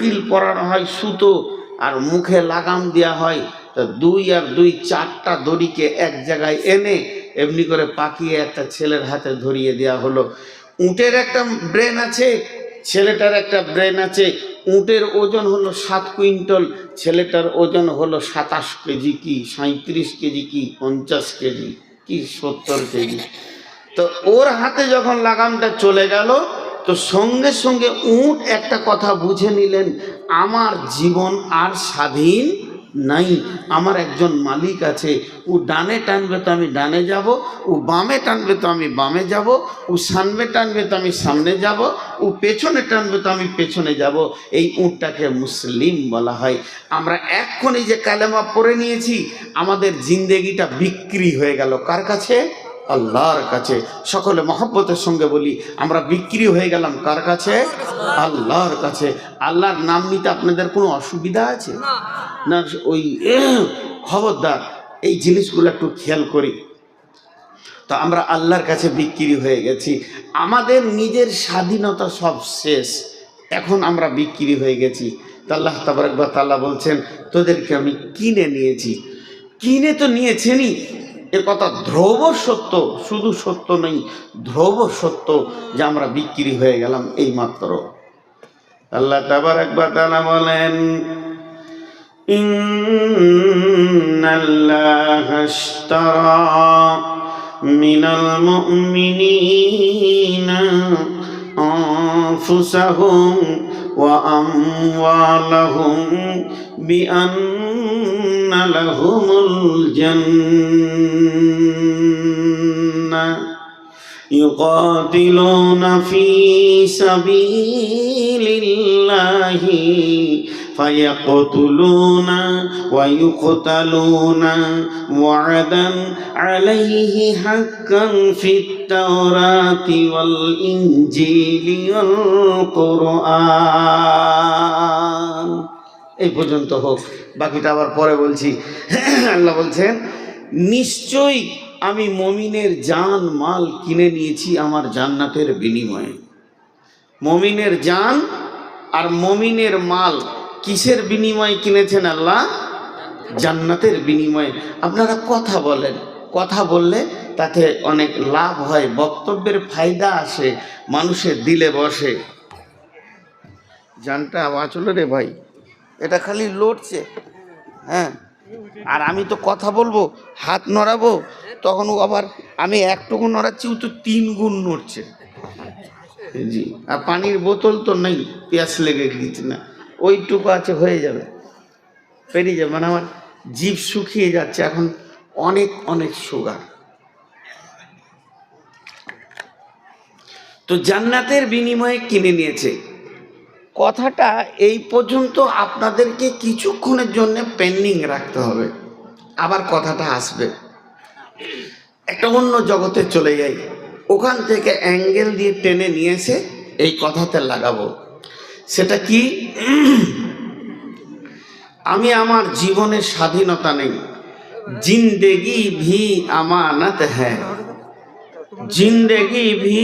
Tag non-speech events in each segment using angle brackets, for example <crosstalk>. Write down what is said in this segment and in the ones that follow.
নাকিল পরানো হয়, সুতো আর মুখে লাগাম দেওয়া হয়, তা দুই আর দুই চারটা দড়িকে এক জায়গায় এনে এমনি করে পাকিয়ে একটা ছেলের হাতে ধরিয়ে দেওয়া হলো। উটের একটা ব্রেন আছে, ছেলেটার একটা ব্রেন আছে, উটের ওজন হলো সাত কুইন্টল, ছেলেটার ওজন হলো সাতাশ কেজি কি সাঁত্রিশ কেজি কি, পঞ্চাশ কেজি কি, সত্তর কেজি। তো ওর হাতে যখন লাগামটা চলে গেল তো সঙ্গে সঙ্গে উঁট একটা কথা বুঝে নিলেন, আমার জীবন আর স্বাধীন নাই। আমার একজন মালিক আছে, ও ডানে টানবে তো আমি ডানে যাব, ও বামে টানবে তো আমি বামে যাব, ও সামনে টানবে তো আমি সামনে যাব, ও পেছনে টানবে তো আমি পেছনে যাব। এই উঁটটাকে মুসলিম বলা হয়। আমরা এক্ষুনি যে কালেমা পড়ে নিয়েছি, আমাদের জিন্দেগিটা বিক্রি হয়ে গেল। কার কাছে? আল্লাহর কাছে। সকলে মহব্বতের সঙ্গে বলি আমরা বিক্রি হয়ে গেলাম কার কাছে? আল্লাহর কাছে। আল্লাহর নাম নিতে আপনাদের কোনো অসুবিধা আছে? না। ওই <clears throat> খবরদার এই জিনিসগুলো একটু খেয়াল করি। তো আমরা আল্লাহর কাছে বিক্রি হয়ে গেছি। আমাদের নিজের স্বাধীনতা সব শেষ। এখন আমরা বিক্রি হয়ে গেছি। তো আল্লাহ তাবারকবা তাল্লাহ বলছেন তোদেরকে আমি কিনে নিয়েছি। কিনে তো নিয়েছেনই এ কথা ধ্রুব সত্য শুধু সত্য নেই ধ্রুব সত্য যে আমরা বিক্রি হয়ে গেলাম এই মাত্র আল্লাহ তাবারকবা তাআলা বলেন إن الله اشترى من المؤمنين أنفسهم وأموالهم بأن لهم الجنة يقاتلون في سبيل الله فيقتلون ويقتلون وعدا عليه حقا في التوراة والإنجيل والقرآن এই পর্যন্ত হোক বাকিটা আবার পরে বলছি আল্লাহ বলছেন নিশ্চয়ই আমি মমিনের জান মাল কিনে নিয়েছি আমার জান্নাতের বিনিময়ে মমিনের জান আর মমিনের মাল কিসের বিনিময়ে কিনেছেন আল্লাহ? জান্নাতের বিনিময়ে। আপনারা কথা বলেন। কথা বললে তাতে অনেক লাভ হয়, বক্তব্যের ফায়দা আসে, মানুষের দিলে বসে। জানটা হলো রে ভাই। এটা খালি লড়ছে। হ্যাঁ। আর আমি তো কথা বলব, হাত নড়াবো, তখন আবার আমি একটুকু নড়াচ্ছি, ও তো তিন গুণ নড়ছে। জি। আর পানির বোতল তো নেই, পেঁয়াজ লেগে গিয়েছে না। ওইটুকু আছে, হয়ে যাবে। পেরিয়ে যাবে। মানে আমার জীব শুকিয়ে যাচ্ছে এখন অনেক অনেক সুগার তো জান্নাতের বিনিময়ে কিনে নিয়েছে। কথাটা এই পর্যন্ত আপনাদেরকে কিছুক্ষণের জন্য পেন্ডিং রাখতে হবে। আবার কথাটা আসবে। একটা অন্য জগতে চলে যাই। ওখান থেকে অ্যাঙ্গেল দিয়ে টেনে নিয়ে এসে এই কথাতে লাগাবো। সেটা কি? আমি আমার জীবনে স্বাধীনতা নেই। জিন্দেগি ভি আমানত হ্যাঁ জিন্দেগি ভি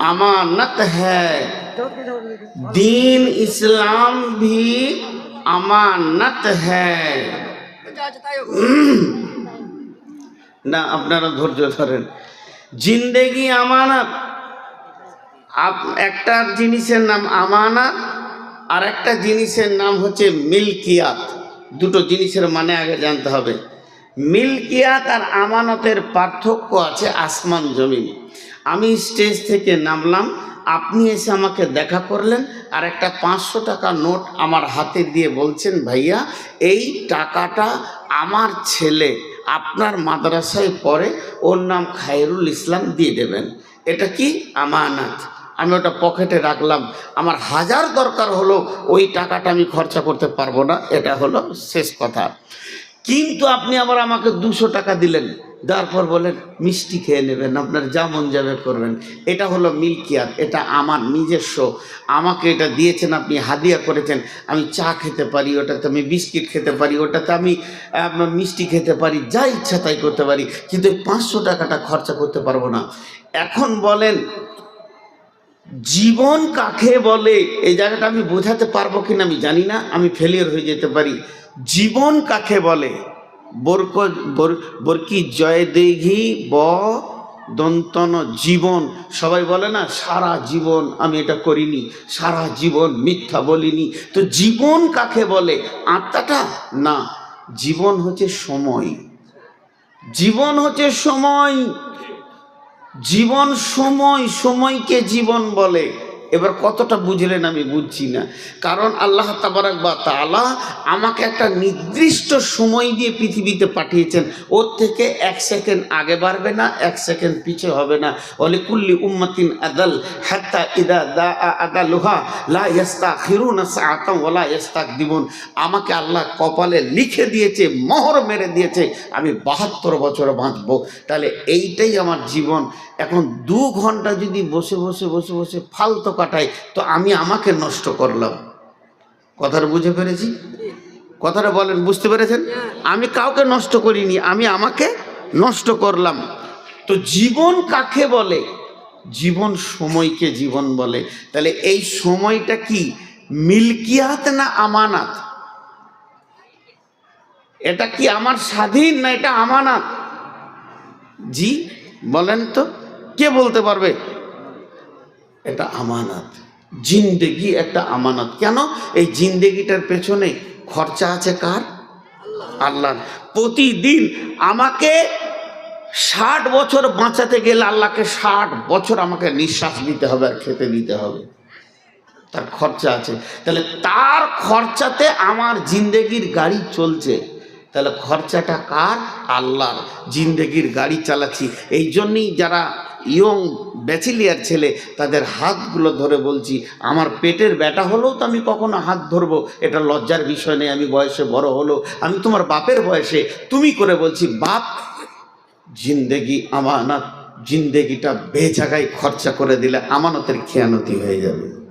আমানত হ্যাঁ দিন ইসলাম ভি আমানত হ্যাঁ না, আপনারা ধৈর্য ধরেন। জিন্দেগি আমানত একটা জিনিসের নাম আমানত আর একটা জিনিসের নাম হচ্ছে মিল্কিয়াত। দুটো জিনিসের মানে আগে জানতে হবে। মিল্কিয়াত আর আমানতের পার্থক্য আছে আসমান জমিন। আমি স্টেজ থেকে নামলাম, আপনি এসে আমাকে দেখা করলেন আর একটা পাঁচশো টাকা নোট আমার হাতে দিয়ে বলছেন, ভাইয়া, এই টাকাটা আমার ছেলে আপনার মাদ্রাসায় পড়ে, ওর নাম খায়রুল ইসলাম দিয়ে দেবেন। এটা কি? আমানত। আমি ওটা পকেটে রাখলাম। আমার হাজার দরকার হলো ওই টাকাটা আমি খরচা করতে পারব না, এটা হলো শেষ কথা। কিন্তু আপনি আবার আমাকে দুশো টাকা দিলেন, দেওয়ার পর বলেন মিষ্টি খেয়ে নেবেন, আপনার যা মন যাবে করবেন। এটা হলো মিল্কিয়াত এটা আমার নিজস্ব। আমাকে এটা দিয়েছেন, আপনি হাদিয়া করেছেন, আমি চা খেতে পারি, ওটাতে আমি বিস্কিট খেতে পারি, ওটাতে আমি মিষ্টি খেতে পারি, যা ইচ্ছা তাই করতে পারি, কিন্তু পাঁচশো টাকাটা খরচা করতে পারব না। এখন বলেন জীবন কাকে বলে? এই জায়গাটা আমি বোঝাতে পারব কিনা আমি জানি না, আমি ফেলিয়ার হয়ে যেতে পারি। জীবন কাকে বলে? বরক, বর- বরকি জয় দেঘি ব, দন্তন জীবন। সবাই বলে না, সারা জীবন আমি এটা করিনি, সারা জীবন মিথ্যা বলিনি। তো জীবন কাকে বলে? আত্মাটা? না, জীবন হচ্ছে সময়। জীবন হচ্ছে সময়। জীবন সময় সময়কে জীবন বলে। এবার কতটা বুঝলেন আমি বুঝছি না। কারণ আল্লাহ তাবারাক বা তালা আমাকে একটা নির্দিষ্ট সময় দিয়ে পৃথিবীতে পাঠিয়েছেন। ওর থেকে এক সেকেন্ড আগে বাড়বে না, এক সেকেন্ড পিছে হবে না। অলি কুল্লি উম্মাতিন আদাল হাত্তা ইদা দা আদা লোহা লা ইয়াস্তা খিরুন আতাম ওলা ইয়াস্তাক দিবন আমাকে আল্লাহ কপালে লিখে দিয়েছে, মোহর মেরে দিয়েছে, আমি বাহাত্তর বছর বাঁচবো। তাহলে এইটাই আমার জীবন। এখন দু ঘণ্টা যদি বসে বসে বসে বসে ফালতো কাটাই তো আমি আমাকে নষ্ট করলাম। কথাটা বুঝে পেরেছি কথাটা বলেন, বুঝতে পেরেছেন? আমি কাউকে নষ্ট করিনি, আমি আমাকে নষ্ট করলাম। তো জীবন কাকে বলে? জীবন সময়কে জীবন বলে। তাহলে এই সময়টা কি? মিল্কিয়াত না আমানাত? এটা কি আমার স্বাধীন না এটা আমানাত? জি, বলেন তো, কে বলতে পারবে? এটা আমানত। জিন্দেগি একটা আমানত। কেন? এই জিন্দেগিটার পেছনে খরচা আছে কার? আল্লাহ প্রতিদিন আমাকে ষাট বছর বাঁচাতে গেলে আল্লাহকে ষাট বছর আমাকে নিঃশ্বাস দিতে হবে আর খেতে দিতে হবে। তার খরচা আছে। তাহলে তার খরচাতে আমার জিন্দেগির গাড়ি চলছে। তাহলে খরচাটা কার? আল্লাহর। জিন্দেগির গাড়ি চালাচ্ছি। এই জন্যই যারা ইয়ং ব্যাচিলিয়ার ছেলে, তাদের হাতগুলো ধরে বলছি, আমার পেটের ব্যাটা হলেও তো আমি কখনো হাত ধরবো, এটা লজ্জার বিষয় নেই আমি বয়সে বড় হলো, আমি তোমার বাপের বয়সে। তুমি করে বলছি, বাপ, জিন্দেগি আমানত, জিন্দেগিটা বেজাগায় খরচা করে দিলে আমানতের খেয়ানতি হয়ে যাবে।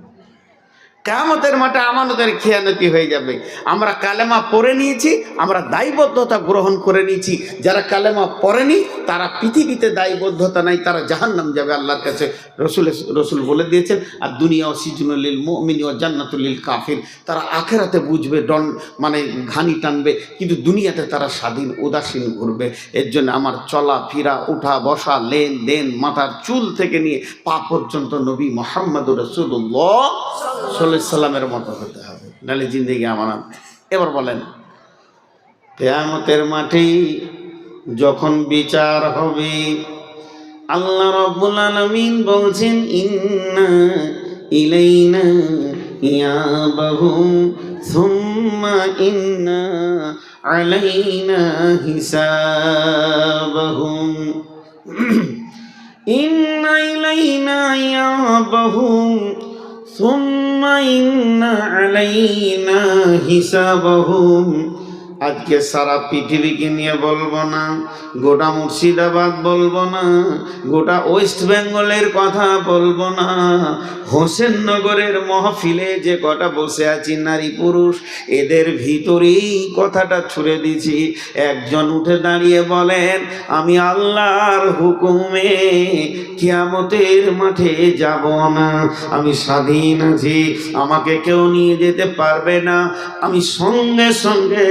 কামতের মাঠে আমানতের খেয়ানতি হয়ে যাবে। আমরা কালেমা পড়ে নিয়েছি, আমরা দায়বদ্ধতা গ্রহণ করে নিয়েছি। যারা কালেমা পড়েনি, তারা পৃথিবীতে দায়বদ্ধতা নাই, তারা জাহান্নাম যাবে আল্লাহর কাছে। রসুল রসুল বলে দিয়েছেন, আর দুনিয়া ও সিজনুলিল মিনি ও জান্নাতুলিল কাফির। তারা আখেরাতে বুঝবে, ডন মানে ঘানি টানবে, কিন্তু দুনিয়াতে তারা স্বাধীন, উদাসীন ঘুরবে। এর জন্য আমার চলা, ফিরা, উঠা, বসা, লেন দেন, মাথার চুল থেকে নিয়ে পা পর্যন্ত নবী মোহাম্মদ রসুল্লাহ সাল্লামের মতো হতে হবে, নাহলে জিন্দিগি আমার এবার বলেন, কেয়ামতের মাঠে যখন বিচার হবে, আল্লাহ রব্বুল আলামিন বলছেন, ইন্না ইলাইনা ইয়াবাহুম সুম্মা ইন্না আলাইনা হিসাবাহুম। <clears throat> ইন্না ইলাইনা ইয়াবাহুম ثم إن علينا حسابهم আজকে সারা পৃথিবীকে নিয়ে বলব না, গোটা মুর্শিদাবাদ বলব না, গোটা ওয়েস্ট বেঙ্গলের কথা বলব না। হোসেননগরের মহফিলে যে কটা বসে আছি নারী পুরুষ, এদের ভিতরেই কথাটা ছুড়ে দিছি। একজন উঠে দাঁড়িয়ে বলেন, আমি আল্লাহর হুকুমে কিয়ামতের মাঠে যাব না। আমি স্বাধীন আছি, আমাকে কেউ নিয়ে যেতে পারবে না। আমি সঙ্গে সঙ্গে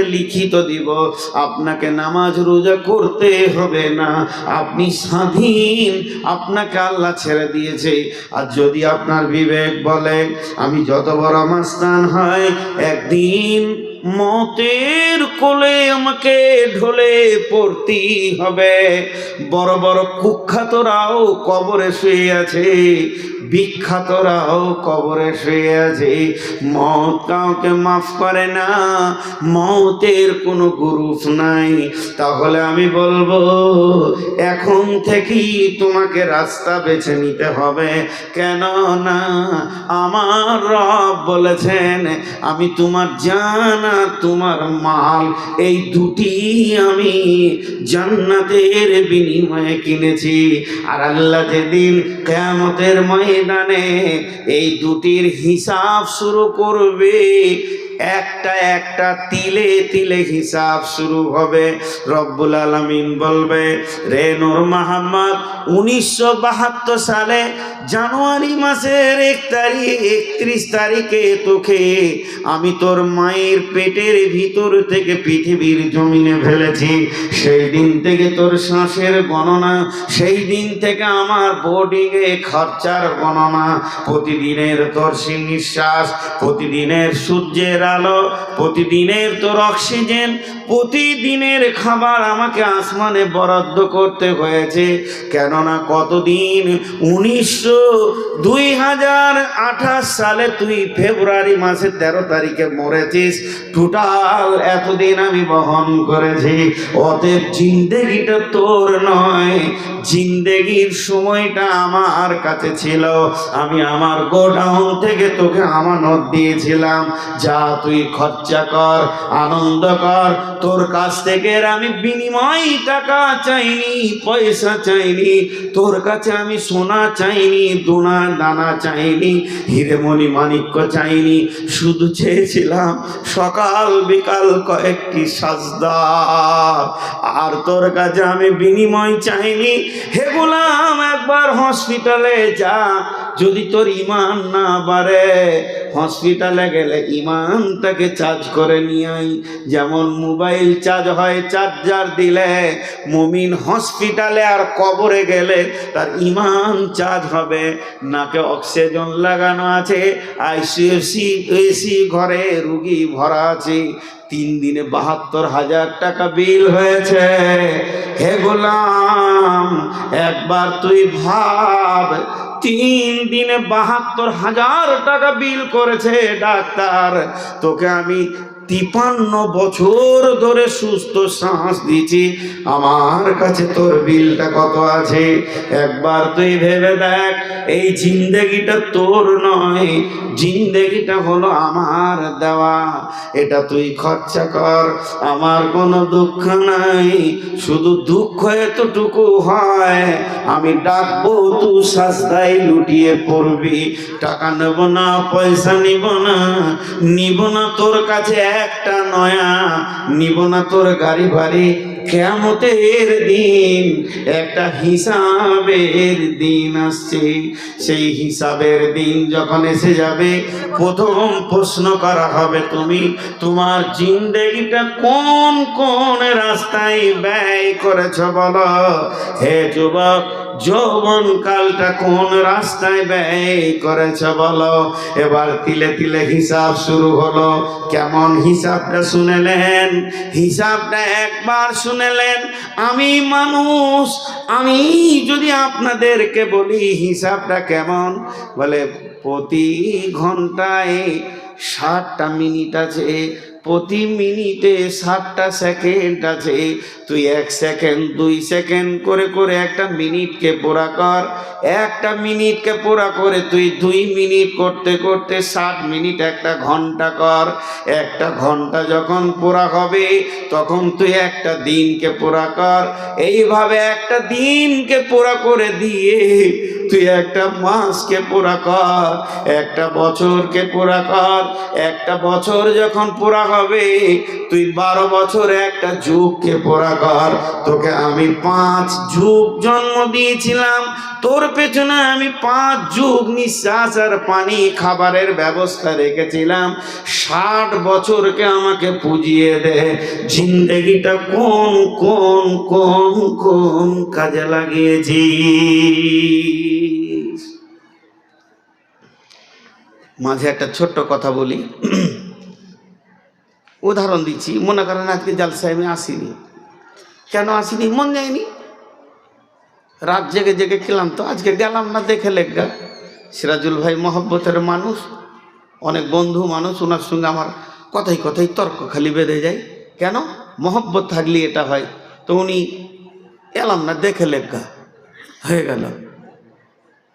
লিখিত দিব। আপনাকে নামাজ রোজা করতে হবে না। আপনি স্বাধীন। আপনাকে আল্লাহ ছেড়ে দিয়েছে। আর যদি আপনার বিবেক বলে, আমি যত বড় আমার মাস্তান হয়, একদিন মতের কোলে আমাকে ঢলে পড়তেই হবে। বড় বড় কুখ্যাতরাও কবরে শুয়ে আছে। বিখ্যাতরাও কবরে শুয়ে আছে। মত কাউকে মাফ করে না, মতের কোনো গুরুফ নাই। তাহলে আমি বলব, এখন থেকেই তোমাকে রাস্তা বেছে নিতে হবে। কেন না আমার রব বলেছেন, আমি তোমার জান আর তোমার মাল, এই দুটি আমি জান্নাতের বিনিময়ে কিনেছি। আর আল্লাহ যেদিন কেয়ামতের ময়দানে এই দুটির হিসাব শুরু করবে। একটা একটা তিলে তিলে হিসাব শুরু হবে। রব্বুল আলমিন বলবে, রে নূর মাহমদ, উনিশশো বাহাত্তর সালে জানুয়ারি মাসের এক তারিখ, একত্রিশ তারিখে তোকে আমি তোর মায়ের পেটের ভিতর থেকে পৃথিবীর জমিনে ফেলেছি। সেই দিন থেকে তোর শ্বাসের গণনা, সেই দিন থেকে আমার বোর্ডিংয়ে খরচার গণনা। প্রতিদিনের তোর নিঃশ্বাস, প্রতিদিনের সূর্যের আলো প্রতিদিনের তোর অক্সিজেন, প্রতিদিনের খাবার আমাকে আসমানে বরাদ্দ করতে হয়েছে। কেননা কতদিন? উনিশশো দুই হাজার আঠাশ সালে তুই ফেব্রুয়ারি মাসে তেরো তারিখে মরেছিস। টোটাল এতদিন আমি বহন করেছি। অতএব জিন্দেগিটা তোর নয়। জিন্দেগির সময়টা আমার কাছে ছিল। আমি আমার গোডাউন থেকে তোকে আমানত দিয়েছিলাম। যা তুই খরচা কর, আনন্দ কর। তোর কাছ থেকে আমি বিনিময় টাকা চাইনি, পয়সা চাইনি। তোর কাছে আমি সোনা চাইনি, দোনা দানা চাইনি, হিরেমণি মাণিক্য চাইনি। শুধু চেয়েছিলাম সকাল বিকাল কয়েকটি সাজদা। আর তোর কাছে আমি বিনিময় চাইনি। হে গোলাম, একবার হসপিটালে যা। যদি তোর ইমান না বাড়ে হসপিটালে গেলে ইমানটাকে চার্জ করে নিয়ে আই যেমন মোবাইল চার্জ হয় চার্জার দিলে মুমিন হসপিটালে আর কবরে গেলে তার ইমান চার্জ হবে। নাকে অক্সিজেন লাগানো আছে আইসিএসি এসি ঘরে রুগী ভরা আছে। তিন দিনে বাহাত্তর হাজার টাকা বিল হয়েছে। হে গোলাম, একবার তুই ভাব তিন দিনে বাহাত্তর হাজার টাকা বিল করেছে ডাক্তার। তোকে আমি তিপান্ন বছর ধরে সুস্থ শ্বাস দিচ্ছি আমার কাছে তোর বিলটা কত আছে? একবার তুই ভেবে দেখ, এই জিন্দেগিটা তোর নয়, জিন্দেগিটা হলো আমার দেওয়া। এটা তুই খরচা কর, আমার কোনো দুঃখ নাই, শুধু দুঃখ এতটুকু হয়। আমি ডাকবো তুই সাজদাই লুটিয়ে পড়বি। টাকা নেব না, পয়সা নিব না নিব না তোর কাছে একটা নয়া নিব না তোর গাড়ি বাড়ি কেমতের দিন একটা হিসাবের দিন আসছে। সেই হিসাবের দিন যখন এসে যাবে, প্রথম প্রশ্ন করা হবে তুমি, তোমার জিন্দেগিটা কোন কোন রাস্তায় ব্যয় করেছ বলো? হে যুবক যৌবন কালটা কোন রাস্তায় ব্যয় করেছ বলো? এবার তিলে তিলে হিসাব শুরু হলো। কেমন হিসাবটা শুনেলেন? হিসাবটা একবার শুনেলেন, আমি মানুষ, আমি যদি আপনাদেরকে বলি হিসাবটা কেমন? বলে, প্রতি ঘন্টায় ষাটটা মিনিট আছে। প্রতি মিনিটে ষাটটা সেকেন্ড আছে। তুই এক সেকেন্ড, দুই সেকেন্ড করে করে একটা মিনিটকে পোড়া কর। একটা মিনিটকে পোড়া করে তুই দুই মিনিট করতে করতে ষাট মিনিট একটা ঘণ্টা কর। একটা ঘণ্টা যখন পোড়া হবে, তখন তুই একটা দিনকে পোড়া কর। এইভাবে একটা দিনকে পোড়া করে দিয়ে তুই একটা মাসকে পোড়া কর, একটা বছরকে পোড়া কর, একটা বছর যখন পোড়া হবে, তুই বারো বছর একটা যুগকে পোড়া কর। তোকে আমি পাঁচ যুগ জন্ম দিয়েছিলাম, তোর পেছনে আমি পাঁচ যুগ নিঃশ্বাস আর পানি খাবারের ব্যবস্থা রেখেছিলাম। ষাট বছরকে আমাকে পুজিয়ে দে, জিন্দেগিটা কোন কোন কোন কোন কাজে লাগিয়েছি। মাঝে একটা ছোট্ট কথা বলি। উদাহরণ দিচ্ছি, মনে করেন আজকে জালসায় আমি আসিনি। কেন আসিনি? মন যায়নি। রাত জেগে জেগে খেলাম তো, আজকে গেলাম না দেখে লেগা সিরাজুল ভাই মহব্বতের মানুষ, অনেক বন্ধু মানুষ, ওনার সঙ্গে আমার কথাই কথাই তর্ক খালি বেঁধে যায়। কেন? মহব্বত থাকলে এটা হয়। তো উনি এলাম না, দেখে লেগা হয়ে গেল।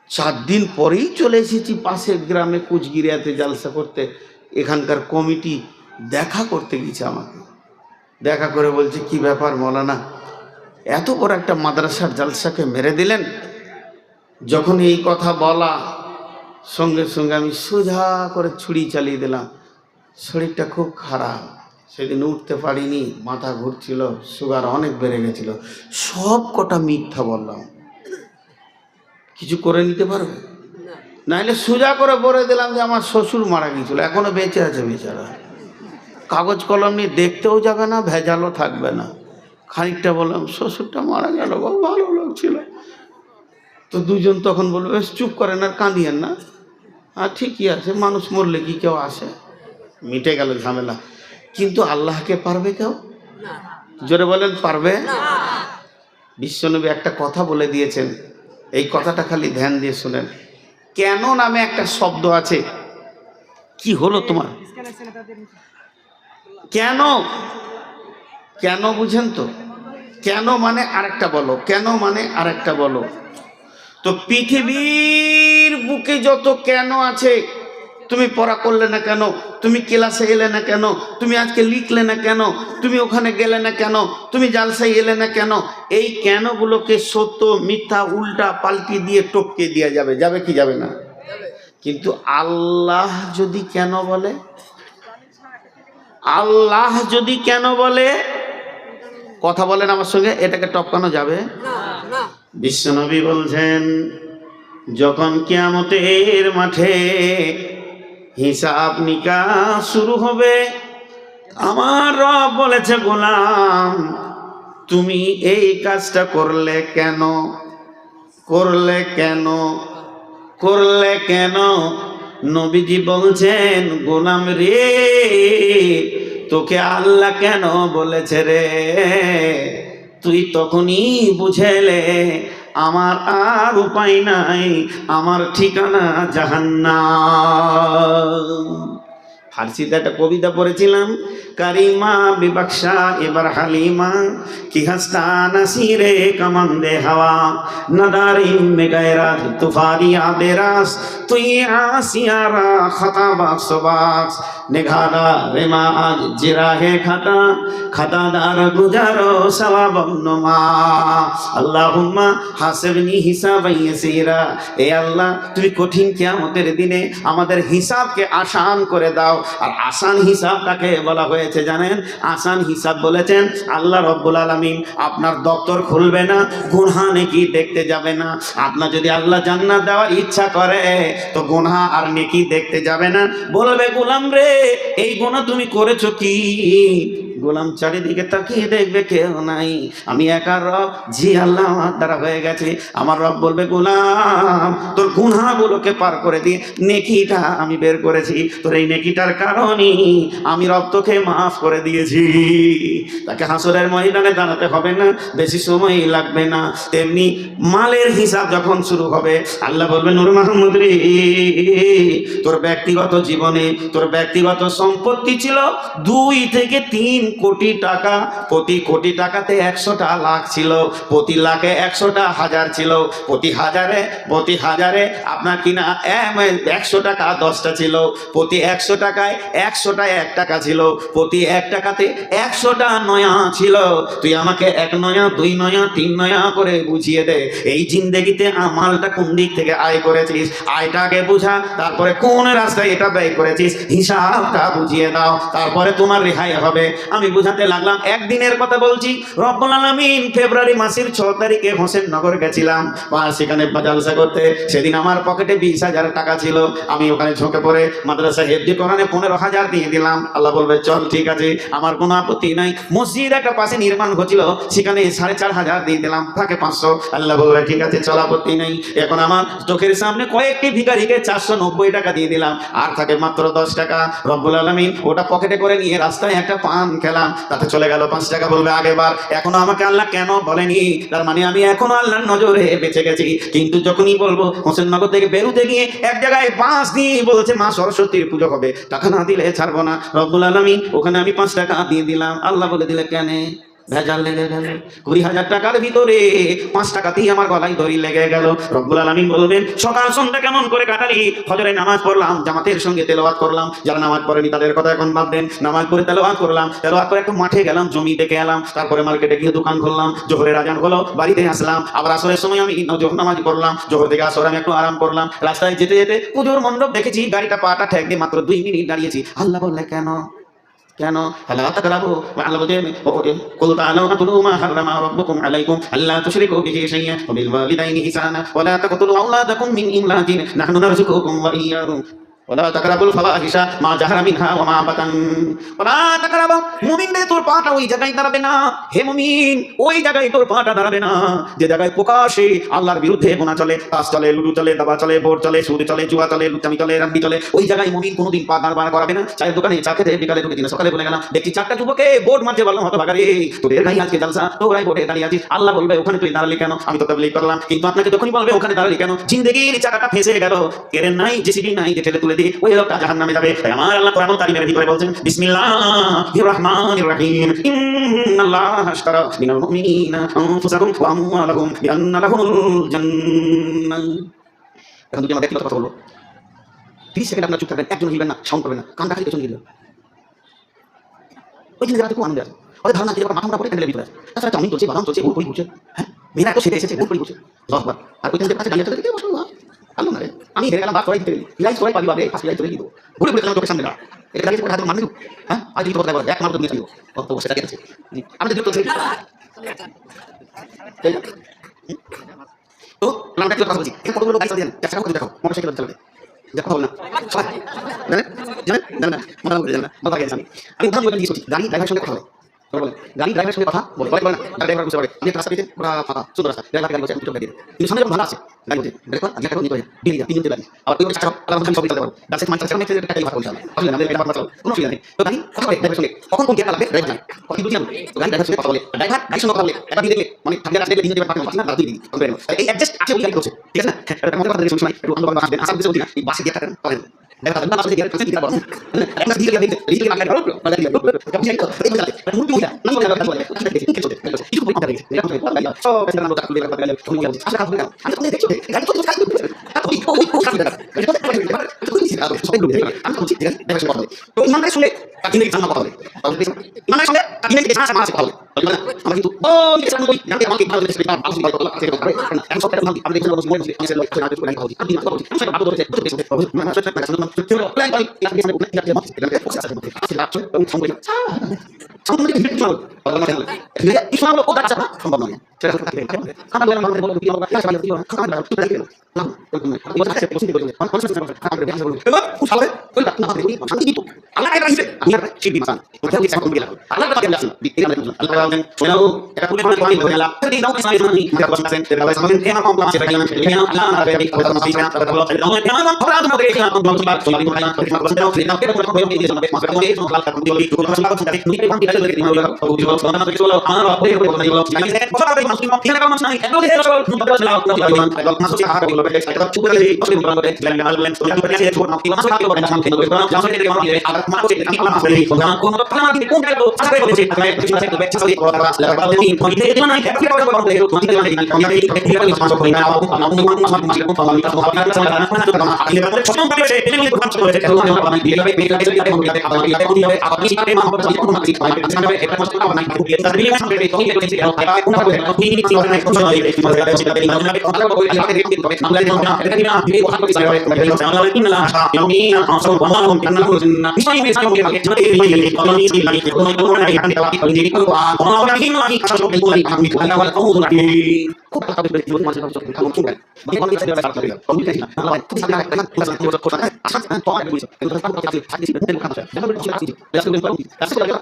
চার দিন পরেই চলে এসেছি পাশের গ্রামে কুচগিরিয়াতে জালসা করতে। এখানকার কমিটি দেখা করতে গেছে আমাকে। দেখা করে বলছে, কি ব্যাপার মৌলানা? এত বড় একটা মাদ্রাসার জালসাকে মেরে দিলেন? যখন এই কথা বলা, সঙ্গে সঙ্গে আমি সোজা করে ছুরি চালিয়ে দিলাম। শরীরটা খুব খারাপ। সেদিন উঠতে পারিনি, মাথা ঘুরছিল সুগার অনেক বেড়ে গেছিল। সব কটা মিথ্যা বললাম। কিছু করে নিতে পারবে? নাইলে সোজা করে বলে দিলাম যে আমার শ্বশুর মারা গিয়েছিল এখনও বেঁচে আছে বেচারা। কাগজ কলম নিয়ে দেখতেও যাবে না ভেজালও থাকবে না। খানিকটা বললাম শ্বশুরটা মারা গেল ভালো লোক ছিল তো দুজন তখন বলবে "বেশ, চুপ করেন আর কাঁদিয়েন না। আর ঠিকই আছে মানুষ মরলে কি কেউ আসে? মিটে গেল ঝামেলা। কিন্তু আল্লাহকে পারবে কেউ? জোরে বলেন পারবে? বিশ্বনবী একটা কথা বলে দিয়েছেন এই কথাটা খালি ধ্যান দিয়ে শুনেন। কেন নামে একটা শব্দ আছে? কি হলো তোমার? কেন? কেন বুঝেন তো? কেন মানে আরেকটা বলো, কেন মানে আরেকটা বলো। তো পৃথিবীর বুকে যত কেন আছে, তুমি পড়া করলে না কেন তুমি ক্লাসে এলে না কেন? তুমি আজকে লিখলে না কেন? তুমি ওখানে গেলে না কেন? তুমি জালসাই এলে না কেন? এই কেনগুলোকে সত্য, মিথ্যা, উল্টা, পাল্টি দিয়ে টপকে দেওয়া যাবে। যাবে কি যাবে না? কিন্তু আল্লাহ যদি কেন বলে? আল্লাহ যদি কেন বলে? কথা বলেন আমার সঙ্গে, এটাকে টপকানো যাবে? বিশ্বনবী বলছেন, যখন কিয়ামতের মাঠে হিসাব নিকাশ শুরু হবে। আমার রব বলেছে, গোলাম, তুমি এই কাজটা করলে কেন? করলে কেন? করলে কেন? নবীজি বলছেন, গোলাম রে, তোকে আল্লাহ কেন বলেছে রে? তুই তখনই বুঝেলে আমার আর উপায় নাই, আমার ঠিকানা জাহান্না ফার্সিতে একটা কবিতা পড়েছিলাম, কারিমা বিবাকশা এবার হালিমা, কি হাস্তা নাসিরে কামান্দে হাওয়া নাদারি মেগায়রা তুফারি আবেরাস তুই আসিয়ারা খাতা বাক্স ইয়াসিরা এ আল্লাহ তুমি কঠিন দিনে আমাদের হিসাবকে আসান করে দাও। আর আসান হিসাব বলা হয়েছে জানেন? আসান হিসাব বলেছেন, আল্লাহ রব্বুল আপনার দপ্তর খুলবে না, গুনহা নেকি দেখতে যাবে না। আপনার যদি আল্লাহ জান্নাত দেওয়ার ইচ্ছা করে, তো গুনহা আর নেকি দেখতে যাবে না। বলবে, গোলাম রে এই গোনা তুমি করেছ কি? গোলাম চারিদিকে তাকিয়ে দেখবে কেউ নাই। আমি একা রব জি আল্লাহ আমার দ্বারা হয়ে গেছে, আমার রব বলবে, গোলাম, তোর গুনাগুলোকে পার করে দিয়ে নেকিটা আমি বের করেছি, তোর এই নেকিটার কারণে আমি রব তোকে মাফ করে দিয়েছি। তাকে হাসরের ময়দানে দাঁড়াতে হবে না, বেশি সময় লাগবে না। তেমনি মালের হিসাব যখন শুরু হবে, আল্লাহ বলবে, নূর মাহমুদ রে, তোর ব্যক্তিগত জীবনে, তোর ব্যক্তিগত সম্পত্তি ছিল দুই থেকে তিন কোটি টাকা, প্রতি কোটি টাকাতে একশোটা লাখ ছিল, প্রতি লাখে একশোটা হাজার ছিল, প্রতি হাজারে প্রতি হাজারে আপনার কিনা একশো টাকা, দশটা ছিল, প্রতি একশো টাকায় একশোটা এক টাকা ছিল, প্রতি এক টাকাতে একশোটা নয়া ছিল। তুই আমাকে এক নয়া, দুই নয়া, তিন নয়া করে বুঝিয়ে দে, এই জিন্দেগিতে আমালটা কোন দিক থেকে আয় করেছিস? আয়টাকে বুঝা, তারপরে কোন রাস্তায় এটা ব্যয় করেছিস? হিসাবটা বুঝিয়ে দাও, তারপরে তোমার রেহাই হবে। আমি বুঝাতে লাগলাম, একদিনের কথা বলছি, রব্বুল আলামিন ফেব্রুয়ারি মাসের ছ তারিখে হোসেন নগর গেছিলাম। বা সেখানে জালসা করতে সেদিন আমার পকেটে বিশ হাজার টাকা ছিল। আমি ওখানে ঝোঁকে পড়ে মাদ্রাসা হেফজি কোরআনে পনেরো হাজার দিয়ে দিলাম। আল্লাহ বলবে, চল, ঠিক আছে, আমার কোনো আপত্তি নাই। মসজিদ একটা পাশে নির্মাণ হচ্ছিল, সেখানে সাড়ে চার হাজার দিয়ে দিলাম, থাকে পাঁচশো। আল্লাহ বলবে, ঠিক আছে, চল, আপত্তি নেই। এখন আমার চোখের সামনে কয়েকটি ভিখারিকে চারশো নব্বই টাকা দিয়ে দিলাম। আর থাকে মাত্র দশ টাকা। রব্বুল আলমিন ওটা পকেটে করে নিয়ে রাস্তায় একটা পান খেলাম, তাতে চলে গেল পাঁচ টাকা বলবে আগেবার এখনও আমাকে আল্লাহ কেন বলেনি? তার মানে আমি এখনও আল্লাহর নজরে বেঁচে গেছি। কিন্তু যখনই বলব হোসেননগর থেকে বেরুতে গিয়ে এক জায়গায় পাঁচ দিয়ে বলছে, মা সরস্বতীর পুজো হবে। টাকা না দিলে ছাড়বো না। রব্বুল আলমী ওখানে আমি পাঁচ টাকা দিয়ে দিলাম। আল্লাহ বলে দিলে কেন? ভেজাল লেগে কুড়ি হাজার টাকার ভিতরে পাঁচ টাকাতেই আমার দড়ি লেগে বলবেন সন্ধ্যা কেমন করে কাটালি? নামাজ পড়লাম সঙ্গে করলাম। যারা নামাজ পড়েনি তাদের কথা এখন নামাজ করলাম একটু মাঠে গেলাম, জমি দেখে এলাম। তারপরে মার্কেটে গিয়ে দোকান খুললাম, জোহরের আজান হলো, বাড়িতে আসলাম। আবার আসরের সময় আমি জোহর নামাজ পড়লাম। জোহর থেকে আসর আমি একটু আরাম করলাম। রাস্তায় যেতে যেতে পুজোর মণ্ডপ দেখেছি, গাড়িটা পাটা ঠেক দিয়ে মাত্র দুই মিনিট দাঁড়িয়েছি। আল্লাহ বললে, কেন? কেন? আল্লাহ তাকরাবু ওয়া আলা বদেমি কুল তাআলা আতুলু মা হারামা রাব্বুকুম আলাইকুম, আল্লা তুশরিকু বিহি শাইয়া ওয়া বিল ওয়ালিদাইনি ইহসানা, ওয়া লা তাকতুলু আওলাদাকুম মিন ইমলাকিন নাহনু নারযুকুকুম ওয়া ইয়াহুম। তোর পাটা ওই জায়গায় দাঁড়াবে না। হে ওই জায়গায় তোর দাঁড়াবে না। যে জায়গায় প্রকাশে আল্লাহর বিরুদ্ধে চলে লুডু চলে, দাবা চলে ভোট চলে চলে চলে কোনোদিন না। চায়ের দোকানে বিকালে সকালে গেলাম চারটা বললাম দাঁড়িয়ে আল্লাহ বলবে, ওখানে তুই দাঁড়ালি কেন? আমি করলাম। কিন্তু আপনাকে যখনই বলবে, ওখানে দাঁড়ালি কেন? জিন্দগির চাকাটা ফেঁসে গেল। কেরেন নাই, জেসিবি নাই, যে তুলে দিয়ে ওই লোকটা জাহান নামে যাবে। তাই আমার আল্লাহ কোরআন ভিতরে বলছেন, বিসমিল্লাহির রহমানির রহিম। ইন্নাল্লাহ আশতারা মিনাল মুমিনিনা আনফুসাকুম ওয়া আমওয়ালাকুম বিআন্না জান্নাহ। এখন ব্যক্তিগত কথা বলব, তিরিশ সেকেন্ড আপনার চুপ থাকবেন একজন হিলবেন না, সাউন্ড করবেন না কান রাখালি পেছন গিয়ে ওই জিনিস খুব আনন্দ আছে, ওদের ধারণা মাথা মোটা করে প্যান্ডেলের ভিতরে আছে। তাছাড়া চাউমিন চলছে বাদাম চলছে, ওর ঘুরছে হ্যাঁ? মেয়েরা এসেছে, ওর পরি ঘুরছে দশবার আর পাশে দাঁড়িয়ে থাকে আলো না আমি হেরে গেলাম বাস করাই দিতে গেলি। পাবি বাবা ফার্স্ট লাই চলে দিব। ঘুরে ঘুরে তোকে সামনে করে হাতে হ্যাঁ? আর যদি কথা বলে থাকে আছে আমি তো কথা বলছি। দেখো মোটরসাইকেল চালাবে না। জানেন? না? মনে আমি আমি উদাহরণ দিয়ে গাড়ি ড্রাইভারের সঙ্গে কথা বলে। গাড়ি ড্রাইভারের সঙ্গে কথা বলে বলে না বুঝতে গাড়ি পারব ড্রাইভার জানে। কথা বুঝলাম তো গাড়ি ড্রাইভারের সঙ্গে কথা বলে ড্রাইভার গাড়ির সঙ্গে কথা বলে একবার দিয়ে দেখলে মানে ঠিক আছে বুঝতে শুনে তার কিনে জানা কথা হবে ইমানের সঙ্গে তার কিনে জানা আছে কথা হবে I'm not going to sell me now. সাংবাদিক হিট ফল ইসলাম ও গাছ চাপা সম্ভব নয় সেটা কথা থাকবে আমরা বললাম আমরা বললাম কি আমরা সামনে দিও আমরা তো দেখি না ও কাছে পছন্দ করে মানে কনসেপ্ট করে আমরা বেশ বলি তো খুব সালে কই না আপনি কি শান্তি দিত আল্লাহ এর রাইছে আমি আর সেই বিমান ওটা কি সামনে গেলাম আল্লাহ তাআলা আসেন এই আমরা আল্লাহ বলেন শোনাও এটা পুরো পুরো পানি ধরে গেলাম এই নাও সামনে আমি এটা বলছেন এটা বলছেন এই আমার প্ল্যান সেটা গেলাম সেটা গেলাম আল্লাহ আর এই কথা মাসি না কথা বলো এটা আমার আমার খরা তোমাকে এই আমার বলছি বাদ তোমাকে কথা বলছি না এটা পুরো পুরো এই যে মানে মাসে এই তোমাকে কথা বলি পুরো কথা বলছি না এটা থেকে ইমাম উল্লাহ সব কিছু সালানা থেকে বলা খানা রাত হয়ে কথা ইমাম চাই সেকেন্ড বছর আগে মাসুম ইমাম ফিনা কামাস নাই এন্ডো দিয়ে সব খুব বড় লাভ করতে ইমাম আগে মাস সে আহার বলবে সেটা চুপ করে এই অসলি বলা করে জ্ঞান আল লেন সোনা করে সে ছোট ইমাম সাথে বলে না শান্তি করে ইমাম সাথে ইমাম দিয়ে আহার মা করে ইমাম মাস বলে ইমাম কোন কথা না দিয়ে কোন কাজ আসবে বলে আমি কিছু না করতে চাই কথা লাগা বলে ইমাম দিয়ে ইমাম নাই একটা কথা বলতে হলো মানে মানে ইমাম দিয়ে একটা কথা বলতে মাস করে না আমি ইমাম মাস মানে কোন কথা না কথা না কথা না কথা না আগে বলে ছোট বলে এটা নিয়ে কথা বলতে কথা না মানে দিয়ে লাগে পেট লাগে খাবার লাগে খাবার লাগে আপনি সাথে মাহবুব সাথে কথা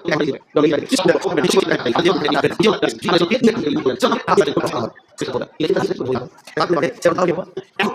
Gracias. এখন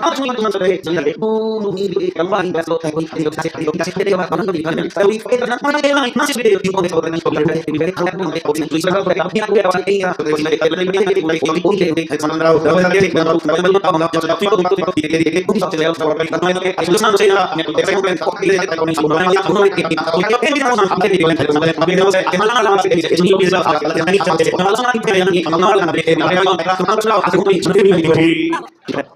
আমরা Muy bien, pero que se quede a una de las dos. Más de dos, pero que se quede a una de dos.